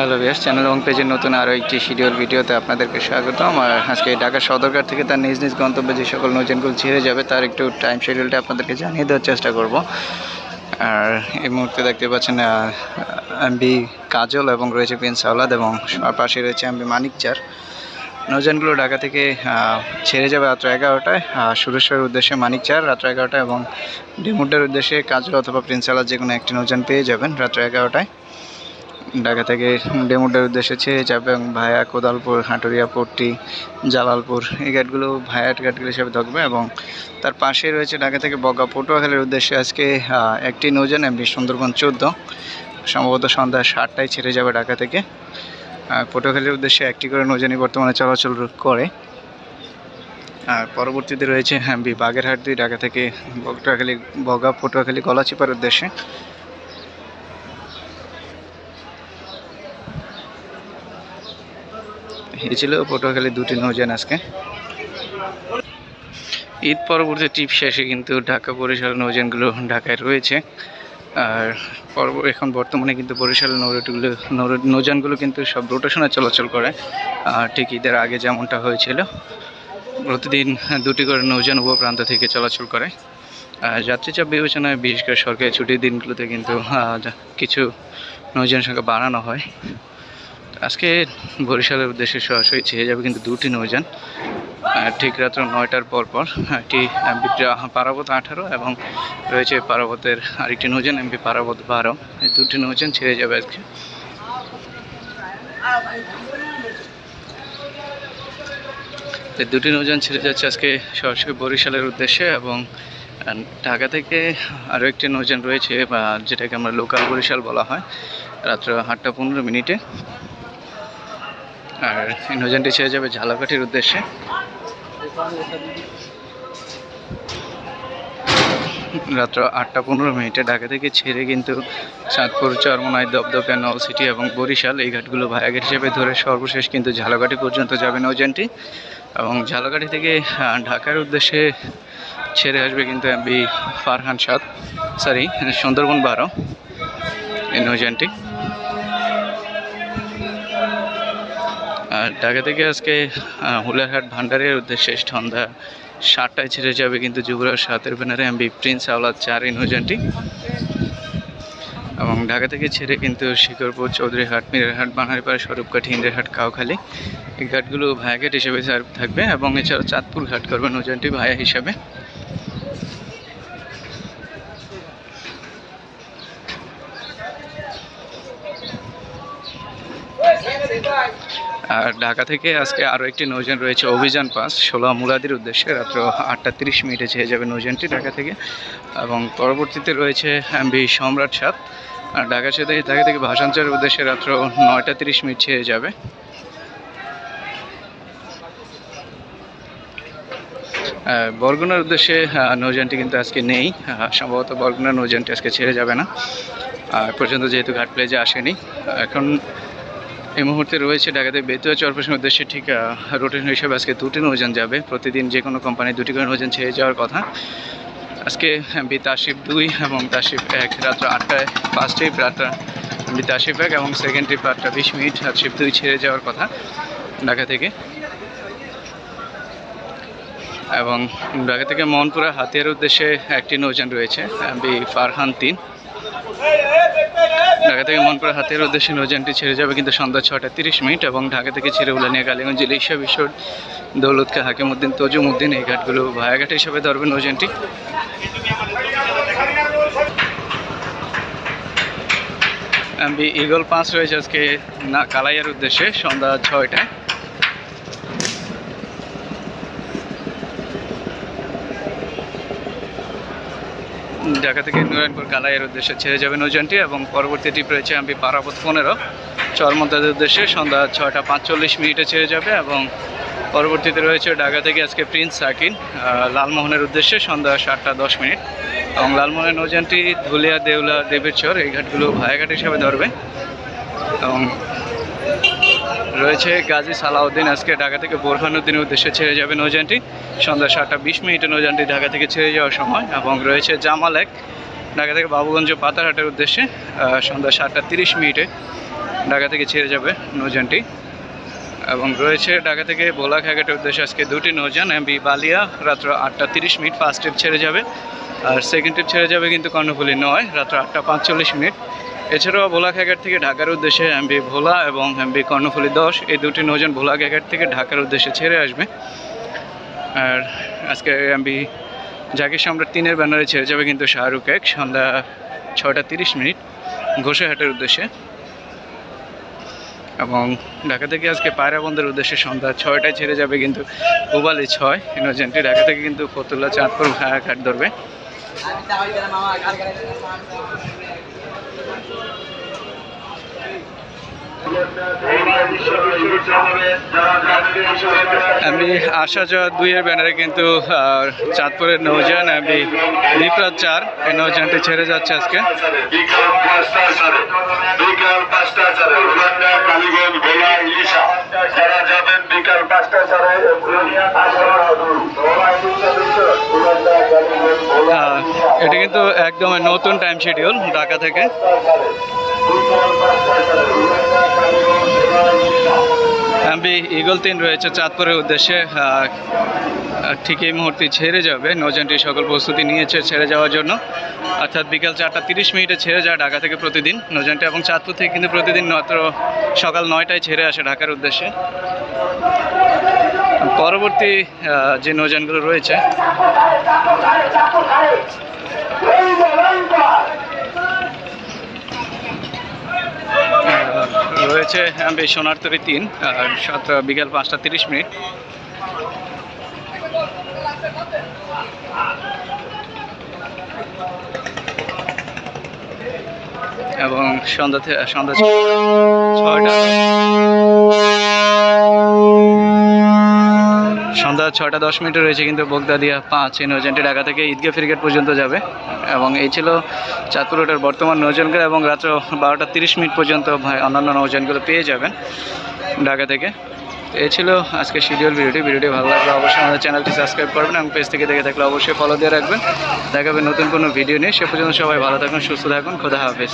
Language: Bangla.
হ্যালো বিয়াস চ্যানেল এবং পেজের নতুন আরও একটি শিডিউল ভিডিওতে আপনাদেরকে স্বাগতম। আর আজকে ঢাকা সদরঘাট থেকে তার নিজ নিজ গন্তব্যে যে সকল নৌজানগুলো ছেড়ে যাবে, তার একটু টাইম শিডিউলটা আপনাদেরকে জানিয়ে দেওয়ার চেষ্টা করব। আর এই মুহূর্তে দেখতে পাচ্ছেন এমবি কাজল এবং রয়েছে প্রিন্স আওলাদ এবং পাশে রয়েছে এমবি মানিকচার নৌজানগুলো ঢাকা থেকে ছেড়ে যাবে রাত্র এগারোটায়। আর সুরেশ্বরের উদ্দেশ্যে মানিকচার রাত্র এগারোটায় এবং ডিমুডের উদ্দেশ্যে কাজল অথবা প্রিন্স আওলাদ যে কোনো একটি নৌজান পেয়ে যাবেন রাত্র এগারোটায়। ঢাকা থেকে ডেমুডের উদ্দেশ্যে ছেড়ে এবং ভায়া কোদালপুর, হাটুরিয়া, পট্টি, জালালপুর, এই ঘাটগুলো ভায়া ঘাটগুলো হিসেবে থাকবে এবং তার পাশে রয়েছে ঢাকা থেকে বগা পটুয়াখালীর উদ্দেশ্যে আজকে একটি নৌযান এমবি সুন্দরবন চোদ্দ। সম্ভবত সন্ধ্যা সাতটায় ছেড়ে যাবে ঢাকা থেকে। পটুয়াখালীর উদ্দেশ্যে একটি করে নৌযানই বর্তমানে চলাচল করে। আর পরবর্তীতে রয়েছে এমবি বাগেরহাট দুই, ঢাকা থেকে পটুয়াখালী বগা পটুয়াখালী, গলাচিপার উদ্দেশ্যে। এই পটুয়াখালী দুটি নৌযান আজকে। ঈদ পরবর্তী ট্রিপ শেষে কিন্তু ঢাকা বরিশাল নৌযানগুলো ঢাকায় রয়েছে। আর এখন বর্তমানে কিন্তু বরিশাল নৌরুটগুলো নৌযানগুলো কিন্তু সব রোটেশনে চলাচল করে। আর ঠিক ঈদের আগে যেমনটা হয়েছিল, প্রতিদিন দুটি করে নৌযান উপ প্রান্ত থেকে চলাচল করে। যাত্রী চাপ বিবেচনায়, বিশেষ করে সরকারি ছুটির দিনগুলোতে কিন্তু কিছু নৌযান সংখ্যা বাড়ানো হয়। আজকে বরিশালের উদ্দেশ্যে সরাসরি ছেড়ে যাবে কিন্তু দুটি নৌযান। ঠিক রাত্র নয়টার পর পর একটি এমপি পারাবত আঠারো এবং রয়েছে পারাবতের আরেকটি নৌযান, এমপি পারাবত বারো। এই দুটি নৌযান ছেড়ে যাবে আজকে। দুটি নৌযান ছেড়ে যাচ্ছে আজকে সরাসরি বরিশালের উদ্দেশ্যে এবং ঢাকা থেকে আরও একটি নৌযান রয়েছে, বা যেটাকে আমরা লোকাল বরিশাল বলা হয়, রাত্র আটটা পনেরো মিনিটে। আর এই নৌযানটি ছেড়ে যাবে ঝালাকাঠির উদ্দেশ্যে। রাত্র আটটা পনেরো মিনিটে ঢাকা থেকে ছেড়ে কিন্তু চাঁদপুর, চরমনাই, দপদপে, নলসিটি এবং বরিশাল এই ঘাটগুলো ভায়াঘাট হিসেবে ধরে সর্বশেষ কিন্তু ঝালকাঠি পর্যন্ত যাবে নৌযানটি। এবং ঝালকাঠি থেকে ঢাকার উদ্দেশ্যে ছেড়ে আসবে কিন্তু এমবি ফারহান সাত সরি সুন্দরবন বারো এই নৌযানটি। ঢাকা থেকে আজকে হুলারহাট ভান্ডারের উদ্দেশ্যে সন্ধ্যা সাতটায় ছেড়ে যাবে কিন্তু যুবরাজ সাতের ব্যানারে এমবি প্রিন্স আওলাদ চার এই নৌযানটি এবং ঢাকা থেকে ছেড়ে কিন্তু শিকরপুর, চৌধুরীহাট, মিরারহাট বানারীপাড়া স্বরূপকাঠি, ইন্দ্রহাট, কাউখালী এই ঘাটগুলো ভায়াঘাট হিসেবে থাকবে এবং এছাড়াও চাঁদপুর ঘাট করবে নৌযানটি ভায়া হিসাবে। আর ঢাকা থেকে আজকে আরও একটি নৌযান রয়েছে, অভিযান পাস। ষোলো মুলাদির উদ্দেশ্যে রাত্র আটটা তিরিশ মিনিটে ছেড়ে যাবে নৌযানটি ঢাকা থেকে। এবং পরবর্তীতে রয়েছে এমবি সম্রাট সাত আর ঢাকা সাথে ঢাকা থেকে ভাষাঞ্চলের উদ্দেশ্যে রাত্র নয়টা তিরিশ মিনিট ছেড়ে যাবে। বরগুনার উদ্দেশ্যে নৌযানটি কিন্তু আজকে নেই। সম্ভবত বরগুনার নৌযানটি আজকে ছেড়ে যাবে না। পর্যন্ত যেহেতু ঘাট প্লেজে আসেনি। এখন এই মুহূর্তে রয়েছে ঢাকাতে বেতুয়া চরপেশনের উদ্দেশ্যে ঠিক রোটেশন হিসেবে আজকে দুটি নৌযান যাবে। প্রতিদিন যে কোনো কোম্পানি দুটি করে নৌযান ছেড়ে যাওয়ার কথা। আজকে বি তাশিফ দুই এবং তাশিফ এক। রাত্র আটটায় ফার্স্ট ট্রিপ রাত্রা বি তাশিফ এক এবং সেকেন্ড ট্রিপ আটটা বিশ মিনিট। তাশিফ দুই ছেড়ে যাওয়ার কথা ঢাকা থেকে। এবং ঢাকা থেকে মনপুরা হাতিয়ার উদ্দেশ্যে একটি নৌযান রয়েছে বি ফারহান তিন। ঢাকা থেকে মনপুরা হাতের উদ্দেশ্যে নৌযানটি ছেড়ে যাবে কিন্তু সন্ধ্যা ছটা তিরিশ মিনিট এবং ঢাকা থেকে ছেড়ে উলানিয়া কালীগঞ্জ ইলিশা বিশ্বর দৌলতকে তজুম উদ্দিন এই ঘাটগুলো ভায়াঘাট হিসাবে ধরবে নৌযানটি। এমবি ইগল পাঁচ রয়েছে আজকে না কালাইয়ার উদ্দেশ্যে, সন্ধ্যা ছয়টায়। ঢাকা থেকে নারায়ণপুর কালাইয়ের উদ্দেশ্যে ছেড়ে যাবে নৌযানটি এবং পরবর্তী ট্রিপ রয়েছে আমি পারাবত পনেরো। চরমন্দাদের উদ্দেশ্যে সন্ধ্যা ছয়টা পাঁচচল্লিশ মিনিটে ছেড়ে যাবে এবং পরবর্তীতে রয়েছে ঢাকা থেকে আজকে প্রিন্স সাকিন লালমোহনের উদ্দেশ্যে সন্ধ্যা সাতটা দশ মিনিট। এবং লালমোহনের নৌযানটি ধুলিয়া দেউলা দেবেরচর এই ঘাটগুলো ভায়াঘাট হিসাবে ধরবে। এবং রয়েছে গাজী সালাউদ্দিন। আজকে ঢাকা থেকে বোরহানুদ্দিনের উদ্দেশ্যে ছেড়ে যাবে নৌযানটি। সন্ধ্যা সাতটা বিশ মিনিটে নৌযানটি ঢাকা থেকে ছেড়ে যাওয়ার সময় এবং রয়েছে জামাল এক, ঢাকা থেকে বাবুগঞ্জ পাতারহাটের উদ্দেশ্যে সন্ধ্যা সাতটা তিরিশ মিনিটে ঢাকা থেকে ছেড়ে যাবে নৌযানটি। এবং রয়েছে ঢাকা থেকে ভোলা ঘাটের উদ্দেশ্যে আজকে দুটি নৌযান এমবি বালিয়া, রাত্র আটটা তিরিশ মিনিট ফার্স্ট ট্রিপ ছেড়ে যাবে। আর সেকেন্ড ট্রিপ ছেড়ে যাবে কিন্তু কর্ণফুলি নয়, রাত্র আটটা পাঁচচল্লিশ মিনিট। এছাড়াও ভোলা ঘাট থেকে ঢাকার উদ্দেশ্যে এমবি ভোলা এবং এমবি কর্ণফুলি দশ, এই দুটি নৌযান ভোলা ঘাট থেকে ঢাকার উদ্দেশ্যে ছেড়ে আসবে। আর আজকে এমবি জাকির সম্রাট তিনের ব্যানারে ছেড়ে যাবে কিন্তু শাহরুখ এক, সন্ধ্যা ছটা তিরিশ মিনিট ঘোষাহাটের উদ্দেশ্যে। এবং ঢাকা থেকে আজকে পায়রা বন্দরের উদ্দেশ্যে সন্ধ্যা ছয়টায় ছেড়ে যাবে কিন্তু পুবালি ছয় ইনোজেন্টটি ঢাকা থেকে কিন্তু ফতুল্লা চাঁদপুর ঘাট ধরবে। আমি আসা যাওয়া দুইয়ের ব্যানারে কিন্তু চাঁদপুরের নৌজান আমি বিপ্রাত চার, এই নৌজানটি ছেড়ে যাচ্ছে আজকে। বিকাল পাঁচটা একদম নতুন টাইম শিডিউল ঢাকা থেকে। এমবি ইগল তিন রয়েছে চাঁদপুরের উদ্দেশ্যে। ঠিক এই মুহূর্তে ছেড়ে যাবে। নৌযানটি সকল প্রস্তুতি নিয়েছে ছেড়ে যাওয়ার জন্য। অর্থাৎ বিকাল চারটা তিরিশ মিনিটে ছেড়ে যায় ঢাকা থেকে প্রতিদিন। নৌযানটি এবং চাঁদপুর থেকে কিন্তু প্রতিদিন মাত্র সকাল নয়টায় ছেড়ে আসে ঢাকার উদ্দেশ্যে। পরবর্তী যে নৌযানগুলো রয়েছে রয়েছে এমবি সোনারতরি তিন আর সাত বিকাল পাঁচটা তিরিশ মিনিট। এবং সন্ধ্যা সন্ধ্যা ছয়টা। সন্ধ্যা ছয়টা দশ মিনিটে রয়েছে কিন্তু বগদাদিয়া পাঁচ এই নৌযানটি ঢাকা থেকে ঈদগাহ ফ্রিগেট পর্যন্ত যাবে। এবং এই ছিল চাঁদপুর রোডের বর্তমান নৌজনগুলো এবং রাত্র বারোটা তিরিশ মিনিট পর্যন্ত অন্যান্য নৌজনগুলো পেয়ে যাবেন ঢাকা থেকে। এ ছিল আজকে শিডিউল ভিডিওটি। ভিডিওটি ভালো লাগলে অবশ্যই আমাদের চ্যানেলটি সাবস্ক্রাইব করবেন এবং পেজ থেকে দেখে থাকলে অবশ্যই ফলো দিয়ে রাখবেন। দেখাবেন নতুন কোনো ভিডিও নিয়ে। সে পর্যন্ত সবাই ভালো থাকুন, সুস্থ থাকুন। খোদা হাফেজ।